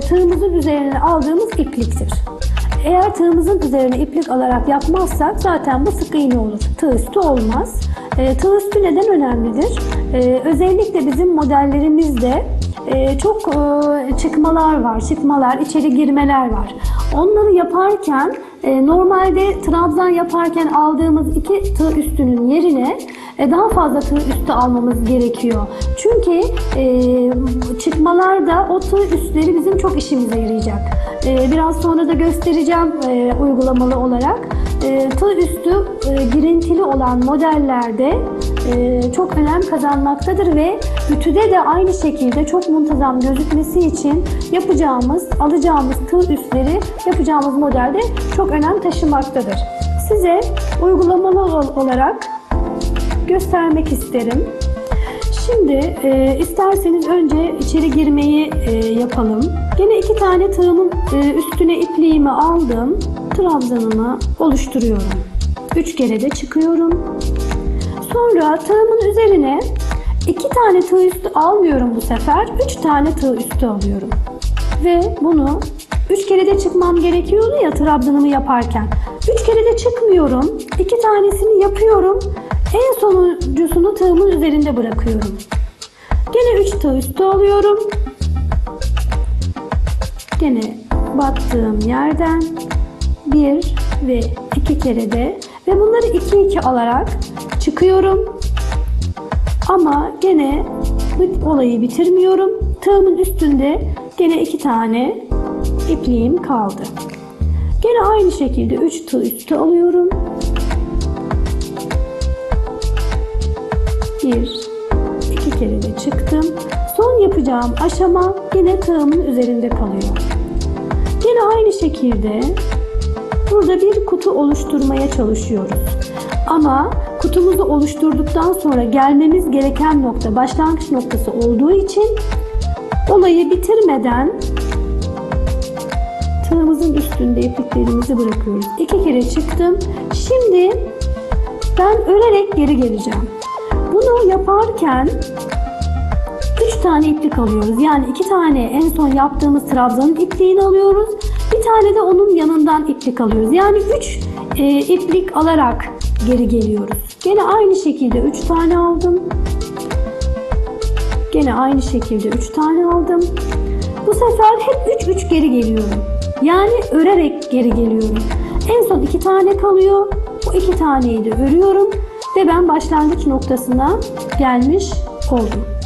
tığımızın üzerine aldığımız ipliktir. Eğer tığımızın üzerine iplik alarak yapmazsak zaten bu sık iğne olur. Tığ üstü olmaz. E, tığ üstü neden önemlidir? E, özellikle bizim modellerimizde e, çok e, çıkmalar var, çıkmalar, içeri girmeler var. Onları yaparken e, normalde trabzan yaparken aldığımız iki tığ üstünün yerine e, daha fazla tığ üstü almamız gerekiyor. Çünkü çıkmalarda o tığ üstleri bizim çok işimize yarayacak. Biraz sonra da göstereceğim uygulamalı olarak. E, tığ üstü girintili olan modellerde çok önem kazanmaktadır ve ütüde de aynı şekilde çok muntazam gözükmesi için yapacağımız, alacağımız tığ üstleri yapacağımız modelde çok önem taşımaktadır. Size uygulamalı ol- olarak göstermek isterim. Şimdi e, isterseniz önce içeri girmeyi e, yapalım. Gene iki tane tığımın e, üstüne ipliğimi aldım. Trabzanımı oluşturuyorum. Üç kere de çıkıyorum. Sonra tığımın üzerine iki tane tığ üstü almıyorum bu sefer. Üç tane tığ üstü alıyorum. Ve bunu üç kere de çıkmam gerekiyordu ya trabzanımı yaparken. Üç kere de çıkmıyorum. İki tanesini yapıyorum. En sonuncusunu tığımın üzerinde bırakıyorum. Gene üç tığ üstü alıyorum. Gene battığım yerden bir ve iki kere de ve bunları iki iki alarak çıkıyorum. Ama gene bu olayı bitirmiyorum. Tığımın üstünde gene iki tane ipliğim kaldı. Gene aynı şekilde 3 tığ üstü alıyorum. Bir, iki kere de çıktım. Son yapacağım aşama yine tığımın üzerinde kalıyor. Yine aynı şekilde burada bir kutu oluşturmaya çalışıyoruz. Ama kutumuzu oluşturduktan sonra gelmemiz gereken nokta başlangıç noktası olduğu için olayı bitirmeden tığımızın üstünde ipliklerimizi bırakıyoruz. İki kere çıktım. Şimdi ben örerek geri geleceğim. Bunu yaparken 3 tane iplik alıyoruz. Yani 2 tane en son yaptığımız trabzanın ipliğini alıyoruz. Tane de onun yanından iplik alıyoruz. Yani 3 iplik alarak geri geliyoruz. Gene aynı şekilde 3 tane aldım. Gene aynı şekilde 3 tane aldım. Bu sefer hep 3 3 geri geliyorum. Yani örerek geri geliyorum. En son 2 tane kalıyor. Bu 2 taneyi de örüyorum ve ben başlangıç noktasına gelmiş oldum.